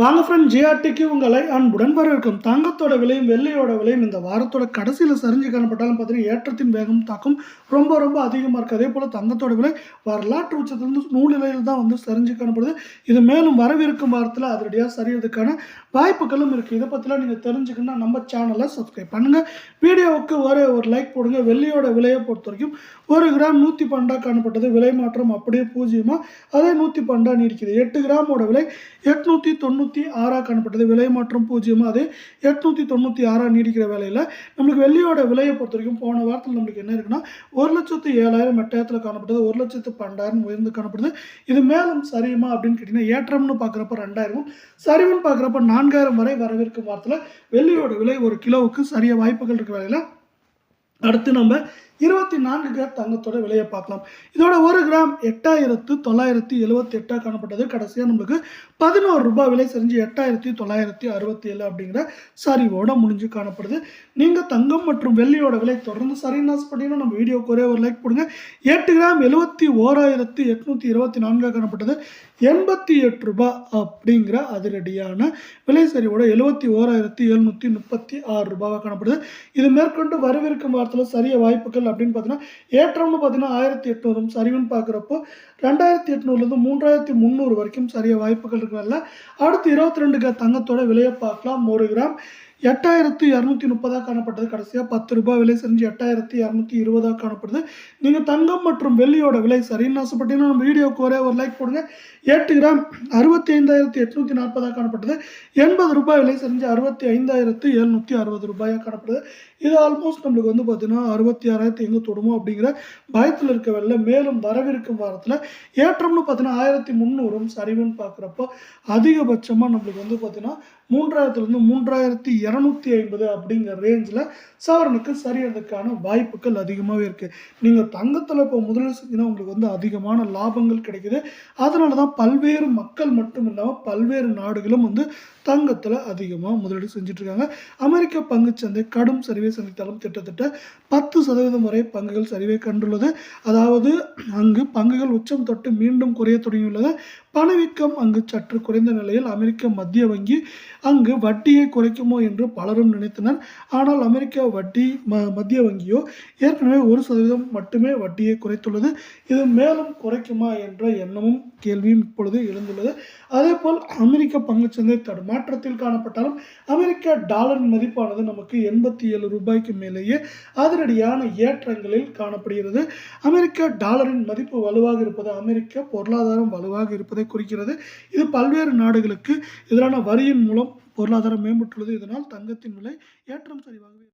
வாங்க ஃப்ரெண்ட் ஜிஆர்டிக்கு உங்களை அன்புடன் வரவேற்கும். தங்கத்தோட விலையும் வெள்ளையோட விலையும் இந்த வாரத்தோட கடைசியில் சரிஞ்சு காணப்பட்டாலும் பார்த்தீங்கன்னா ஏற்றத்தின் வேகம் தாக்கம் ரொம்ப ரொம்ப அதிகமாக இருக்குது அதே போல் தங்கத்தோட விலை வரலாற்று உச்சத்திலிருந்து நூலிலையில் தான் வந்து சரிஞ்சு காணப்படுது. இது மேலும் வரவிருக்கும் வாரத்தில் அதிரடியாக சரியறதுக்கான வாய்ப்புகளும் இருக்குது இதை பற்றிலாம் நீங்கள் தெரிஞ்சுக்கணும்னா நம்ம சேனலை சப்ஸ்கிரைப் பண்ணுங்கள் வீடியோவுக்கு ஒரே ஒரு லைக் போடுங்க. வெள்ளையோட விலையை பொறுத்த வரைக்கும் ஒரு கிராம் நூற்றி பன்னெண்டாக காணப்பட்டது. விலை மாற்றம் அப்படியே பூஜ்ஜியமாக அதே நூற்றி பன்னெண்டாக நீடிக்குது. எட்டு கிராமோட விலை எட்நூற்றி தொண்ணூற்றி ஆறாக காணப்பட்டது. விலை மாற்றம் பூஜ்ஜியமாக அது எட்நூற்றி தொண்ணூற்றி ஆறாக நீடிக்கிற வேலையில். நம்மளுக்கு வெள்ளியோட விலையை பொறுத்த வரைக்கும் போன வாரத்தில் நம்மளுக்கு என்ன இருக்குன்னா ஒரு லட்சத்து ஏழாயிரம் எட்டாயிரத்தில் காணப்பட்டது ஒரு லட்சத்து பன்னெண்டாயிரம் உயர்ந்து காணப்படுது. இது மேலும் சரியுமா அப்படின்னு கேட்டிங்கன்னா ஏற்றம்னு பார்க்குறப்ப ரெண்டாயிரம் சரிவுன்னு பார்க்குறப்ப நான்காயிரம் வரை வரவிருக்கும் வாரத்தில் வெள்ளியோட விலை ஒரு கிலோவுக்கு சரிய வாய்ப்புகள் இருக்கிற வேலையில். அடுத்து நம்ம இருபத்தி நான்கு கிராம் தங்கத்தோட விலையை பார்க்கலாம். இதோட ஒரு கிராம் எட்டாயிரத்து தொள்ளாயிரத்தி எழுபத்தி எட்டாக காணப்பட்டது. கடைசியாக நம்மளுக்கு பதினோரு ரூபாய் விலை செஞ்சு எட்டாயிரத்தி தொள்ளாயிரத்தி அறுபத்தி ஏழு அப்படிங்கிற சரிவோட முடிஞ்சு காணப்படுது. நீங்கள் தங்கம் மற்றும் வெள்ளியோட விலை தொடர்ந்து சரின்னு ஆசைப்பட்டீங்கன்னா நம்ம வீடியோக்கு ஒரே ஒரு லைக் போடுங்க. எட்டு கிராம் எழுபத்தி ஓராயிரத்தி எட்நூற்றி இருபத்தி நான்காக காணப்பட்டது. எண்பத்தி எட்டு ரூபாய் அப்படிங்கிற அதிரடியான விலை சரிவோட எழுபத்தி ஓராயிரத்தி எழுநூற்றி முப்பத்தி ஆறு ரூபாவாக காணப்படுது. இது மேற்கொண்டு வரவிருக்கும் வாரத்தில் சரிய வாய்ப்புகள் அப்படின்னு பார்த்தீங்கன்னா ஏற்றம்னு பார்த்தீங்கன்னா ஆயிரத்தி எட்நூறும் சரிவுன்னு பார்க்குறப்போ ரெண்டாயிரத்தி எட்நூறுலேருந்து மூன்றாயிரத்தி முந்நூறு வரைக்கும் சரிய வாய்ப்புகள் இருக்கிறனால அடுத்து இருபத்தி ரெண்டு தங்கத்தோட விலையை பார்க்கலாம். ஒரு கிராம் எட்டாயிரத்து இரநூத்தி முப்பதாக காணப்பட்டது. கடைசியாக பத்து ரூபாய் விலை செஞ்சு எட்டாயிரத்தி இரநூத்தி இருபதாக காணப்படுது. நீங்கள் தங்கம் மற்றும் வெள்ளியோட விலை சரின்னு ஆசைப்பட்டீங்கன்னா நம்ம வீடியோக்கு ஒரே ஒரு லைக் போடுங்க. எட்டு கிராம் அறுபத்தி ஐந்தாயிரத்தி எட்நூற்றி நாற்பதாக காணப்பட்டது. எண்பது ரூபாய் விலை செஞ்சு அறுபத்தி ஐந்தாயிரத்து எழுநூற்றி அறுபது ரூபாயாக காணப்படுது. இது ஆல்மோஸ்ட் நம்மளுக்கு வந்து பார்த்தீங்கன்னா அறுபத்தி ஆறாயிரத்தி எங்கே தொடுமோ அப்படிங்கிற பயத்தில் இருக்க வெள்ள மேலும் வரவிருக்கும் வாரத்தில் ஏற்றம்னு பார்த்தீங்கன்னா ஆயிரத்தி முந்நூறும் சரிவுன்னு பார்க்குறப்போ அதிகபட்சமாக நம்மளுக்கு வந்து பார்த்தீங்கன்னா மூன்றாயிரத்துலேருந்து மூன்றாயிரத்தி இரநூத்தி ஐம்பது அப்படிங்கிற ரேஞ்சில் சவரனுக்கு சரியறதுக்கான வாய்ப்புகள் அதிகமாகவே இருக்குது நீங்கள் தங்கத்தில் இப்போ முதலீடு செஞ்சீங்கன்னா உங்களுக்கு வந்து அதிகமான லாபங்கள் கிடைக்குது. அதனால தான் பல்வேறு மக்கள் மட்டும் இல்லாமல் பல்வேறு நாடுகளும் வந்து தங்கத்தில் அதிகமாக முதலீடு செஞ்சிட்ருக்காங்க அமெரிக்க பங்குச்சந்தை கடும் சரிவை சந்தித்தாலும் கிட்டத்தட்ட பத்து சதவீதம் வரை பங்குகள் சரிவை கண்டுள்ளது. அதாவது அங்கு பங்குகள் உச்சம் தொட்டு மீண்டும் குறைய தொடங்கியுள்ளது. பணவீக்கம் அங்கு சற்று குறைந்த நிலையில் அமெரிக்க மத்திய வங்கி அங்கு வட்டியை குறைக்குமோ என்று பலரும் நினைத்தனர். ஆனால் அமெரிக்க வட்டி ம மத்திய வங்கியோ ஏற்கனவே ஒரு சதவீதம் மட்டுமே வட்டியை குறைத்துள்ளது. இது மேலும் குறைக்குமா என்ற எண்ணமும் கேள்வியும் இப்பொழுது எழுந்துள்ளது. அதேபோல் அமெரிக்க பங்குச்சந்தை தடுமாற்றத்தில் காணப்பட்டாலும் அமெரிக்க டாலரின் மதிப்பானது நமக்கு எண்பத்தி ஏழு ரூபாய்க்கு மேலேயே அதிரடியான ஏற்றங்களில் காணப்படுகிறது. அமெரிக்க டாலரின் மதிப்பு வலுவாக இருப்பது அமெரிக்க பொருளாதாரம் வலுவாக இருப்பதை குறிக்கிறது. இது பல்வேறு நாடுகளுக்கு எதிரான வரியின் மூலம் பொருளாதாரம் மேம்பட்டுள்ளது. இதனால் தங்கத்தின் விலை ஏற்றம் சரிவாகவே